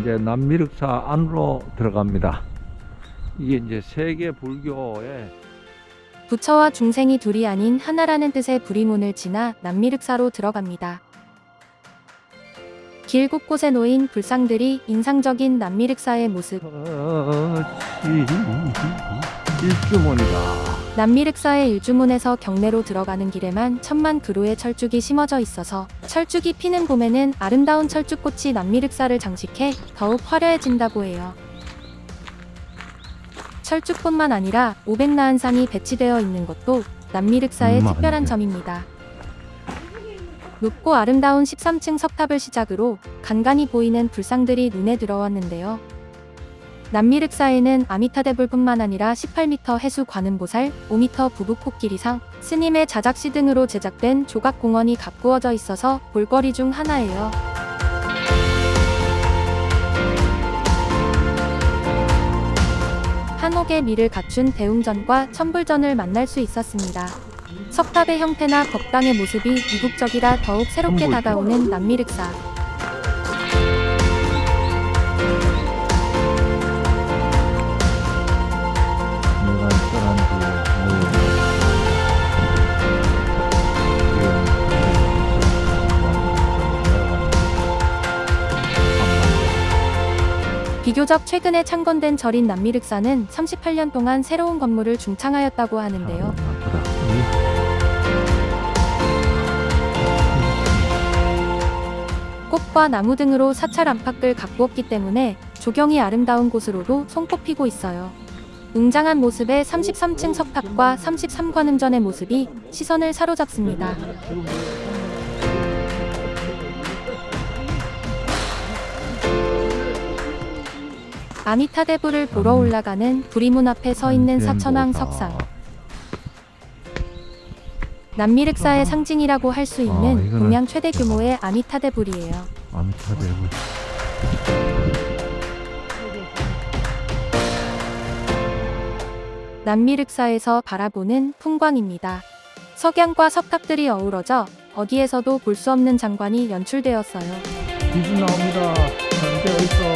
이제 남미륵사 안으로 들어갑니다. 이게 이제 세계 불교의 부처와 중생이 둘이 아닌 하나라는 뜻의 부리문을 지나 남미륵사로 들어갑니다. 길 곳곳에 놓인 불상들이 인상적인 남미륵사의 모습. 일주문이다. 남미륵사의 일주문에서 경내로 들어가는 길에만 천만 그루의 철쭉이 심어져 있어서 철쭉이 피는 봄에는 아름다운 철쭉꽃이 남미륵사를 장식해 더욱 화려해진다고 해요. 철쭉뿐만 아니라 500나한상이 배치되어 있는 것도 남미륵사의 음, 특별한 아니네. 점입니다. 높고 아름다운 13층 석탑을 시작으로 간간히 보이는 불상들이 눈에 들어왔는데요. 남미륵사에는 아미타대불뿐만 아니라 18m 해수 관음보살, 5m 부부코끼리 상, 스님의 자작시 등으로 제작된 조각공원이 가꾸어져 있어서 볼거리 중 하나예요. 한옥의 미를 갖춘 대웅전과 천불전을 만날 수 있었습니다. 석탑의 형태나 법당의 모습이 이국적이라 더욱 새롭게. 다가오는 남미륵사. 비교적 최근에 창건된 절인 남미륵사는 38년 동안 새로운 건물을 중창하였다고 하는데요. 꽃과 나무 등으로 사찰 안팎을 가꾸었기 때문에 조경이 아름다운 곳으로도 손꼽히고 있어요. 웅장한 모습의 33층 석탑과 33관음전의 모습이 시선을 사로잡습니다. 아미타대부를 보러 올라가는 부리문 앞에 서 있는 사천왕 석상. 남미륵사의 상징이라고 할수 아, 있는 이거는- 동양 최대 규모의 아미타대불이에요. 아미타 대부 남미륵사에서 바라보는 풍광입니다. 석양과 석탑들이 어우러져 어디에서도 볼 수 없는 장관이 연출되었어요. 기준 나옵니다. 현재 어디서